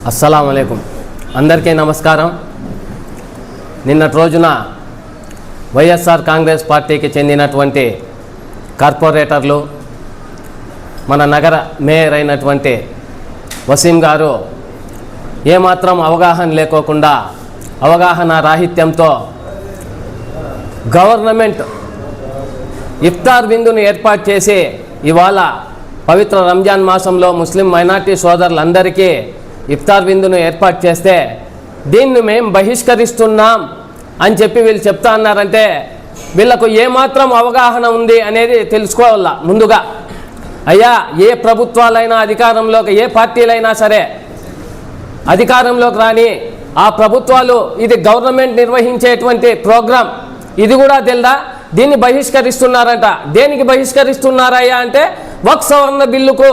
అస్సలం అందరికీ నమస్కారం. నిన్నటి రోజున వైఎస్ఆర్ కాంగ్రెస్ పార్టీకి చెందినటువంటి కార్పొరేటర్లు మన నగర మేయర్ అయినటువంటి వసీం గారు ఏమాత్రం అవగాహన లేకోకుండా అవగాహన రాహిత్యంతో గవర్నమెంట్ ఇఫ్తార్ విందును ఏర్పాటు చేసి ఇవాళ పవిత్ర రంజాన్ మాసంలో ముస్లిం మైనార్టీ సోదరులందరికీ ఇఫ్తార్ విందును ఏర్పాటు చేస్తే దీన్ని మేము బహిష్కరిస్తున్నాం అని చెప్పి వీళ్ళు చెప్తా అన్నారంటే వీళ్ళకు ఏమాత్రం అవగాహన ఉంది అనేది తెలుసుకోవాల ముందుగా. అయ్యా ఏ ప్రభుత్వాలైనా అధికారంలోకి ఏ పార్టీలైనా సరే అధికారంలోకి రాని ఆ ప్రభుత్వాలు ఇది గవర్నమెంట్ నిర్వహించేటువంటి ప్రోగ్రాం. ఇది కూడా తెలుదా? దీన్ని బహిష్కరిస్తున్నారంట. దేనికి బహిష్కరిస్తున్నారయ్యా అంటే వక్ బిల్లుకు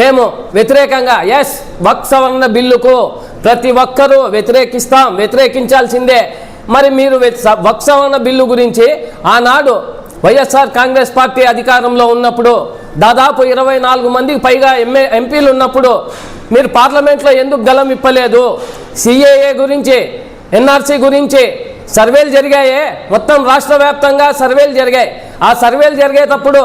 మేము వ్యతిరేకంగా ఎస్ వక్ సవరణ బిల్లుకు ప్రతి ఒక్కరూ వ్యతిరేకిస్తాం వ్యతిరేకించాల్సిందే. మరి మీరు వక్ సవరణ బిల్లు గురించి ఆనాడు వైఎస్ఆర్ కాంగ్రెస్ పార్టీ అధికారంలో ఉన్నప్పుడు దాదాపు ఇరవై నాలుగు మందికి పైగా ఎంఏ ఎంపీలు ఉన్నప్పుడు మీరు పార్లమెంట్లో ఎందుకు గలం ఇప్పలేదు సిఏఏ గురించి ఎన్ఆర్సీ గురించి సర్వేలు జరిగాయే. మొత్తం రాష్ట్ర వ్యాప్తంగా సర్వేలు జరిగాయి. ఆ సర్వేలు జరిగేటప్పుడు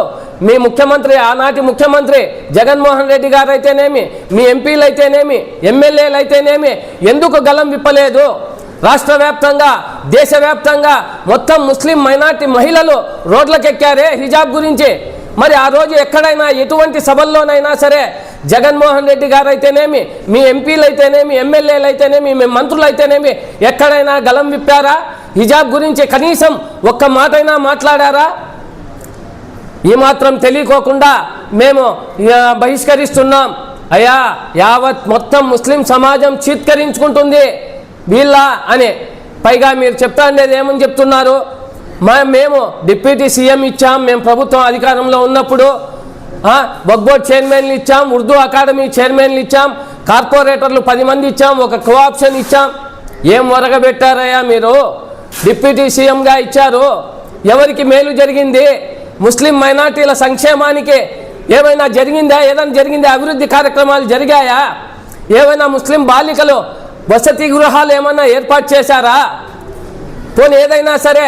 మీ ముఖ్యమంత్రి ఆనాటి ముఖ్యమంత్రి జగన్మోహన్ రెడ్డి గారు అయితేనేమి మీ ఎంపీలు అయితేనేమి ఎమ్మెల్యేలు అయితేనేమి ఎందుకు గలం విప్పలేదు? రాష్ట్ర వ్యాప్తంగా దేశవ్యాప్తంగా మొత్తం ముస్లిం మైనార్టీ మహిళలు రోడ్లకెక్కారే హిజాబ్ గురించి. మరి ఆ రోజు ఎక్కడైనా ఎటువంటి సభల్లోనైనా సరే జగన్మోహన్ రెడ్డి గారు అయితేనేమి మీ ఎంపీలు అయితేనేమి ఎమ్మెల్యేలు అయితేనేమి మీ మంత్రులు అయితేనేమి ఎక్కడైనా గలం విప్పారా? హిజాబ్ గురించి కనీసం ఒక్క మాటైనా మాట్లాడారా? ఏమాత్రం తెలియకోకుండా మేము బహిష్కరిస్తున్నాం. అయ్యా యావత్ మొత్తం ముస్లిం సమాజం చీత్కరించుకుంటుంది. వీళ్ళ అని. పైగా మీరు చెప్తా అనేది ఏమని చెప్తున్నారు? మా మేము డిప్యూటీ సీఎం ఇచ్చాం మేము ప్రభుత్వం అధికారంలో ఉన్నప్పుడు వగ్బోర్డ్ చైర్మన్లు ఇచ్చాం ఉర్దూ అకాడమీ చైర్మన్లు ఇచ్చాం కార్పొరేటర్లు పది మంది ఇచ్చాం ఒక కోఆప్షన్ ఇచ్చాం. ఏం వరగబెట్టారయ్యా మీరు? డిప్యూటీ సీఎంగా ఇచ్చారు. ఎవరికి మేలు జరిగింది? ముస్లిం మైనార్టీల సంక్షేమానికి ఏమైనా జరిగిందా? ఏదైనా జరిగిందా? అభివృద్ధి కార్యక్రమాలు జరిగాయా? ఏమైనా ముస్లిం బాలికలు వసతి గృహాలు ఏమైనా ఏర్పాటు చేశారా? పోనీ ఏదైనా సరే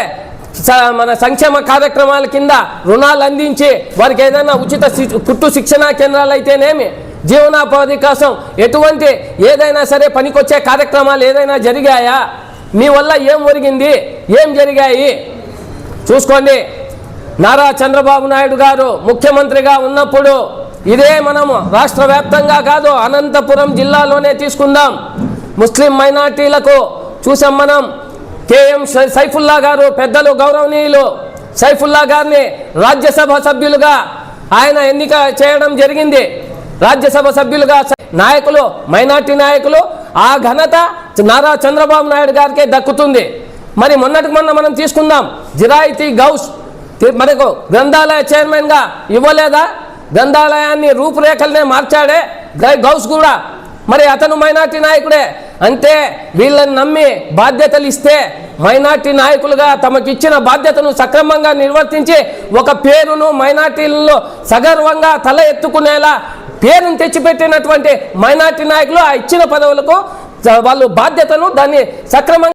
మన సంక్షేమ కార్యక్రమాల కింద రుణాలు అందించి వారికి ఏదైనా ఉచిత కుట్టు శిక్షణా కేంద్రాలు అయితేనేమి? జీవనోపాధి కోసం ఎటువంటి ఏదైనా సరే పనికొచ్చే కార్యక్రమాలు ఏదైనా జరిగాయా? మీ వల్ల ఏం ఒరిగింది? ఏం జరిగాయి? చూసుకోండి. నారా చంద్రబాబు నాయుడు గారు ముఖ్యమంత్రిగా ఉన్నప్పుడు ఇదే మనము రాష్ట్ర వ్యాప్తంగా కాదు అనంతపురం జిల్లాలోనే తీసుకుందాం. ముస్లిం మైనార్టీలకు చూసాం మనం కేఎం సై- సైఫుల్లా గారు పెద్దలు గౌరవనీయులు. సైఫుల్లా గారిని రాజ్యసభ సభ్యులుగా ఆయన ఎన్నిక చేయడం జరిగింది. రాజ్యసభ సభ్యులుగా నాయకులు మైనార్టీ నాయకులు ఆ ఘనత నారా చంద్రబాబు నాయుడు గారికే దక్కుతుంది. మరి మొన్నటి మొన్న మనం తీసుకుందాం. జిరాయితీ గౌస్ మనకు గ్రంథాలయ చైర్మన్గా ఇవ్వలేదా? గ్రంథాలయాన్ని రూపురేఖలనే మార్చాడే గై- గౌస్ కూడా. మరి అతను మైనార్టీ నాయకుడే. అంటే వీళ్ళని నమ్మి బాధ్యతలు ఇస్తే మైనార్టీ నాయకులుగా తమకిచ్చిన బాధ్యతను సక్రమంగా నిర్వర్తించి ఒక పేరును మైనార్టీలలో సగర్వంగా తల ఎత్తుకునేలా పేరును తెచ్చిపెట్టినటువంటి మైనార్టీ నాయకులు ఆ ఇచ్చిన పదవులకు వాళ్ళు బాధ్యతను దాన్ని సక్రమంగా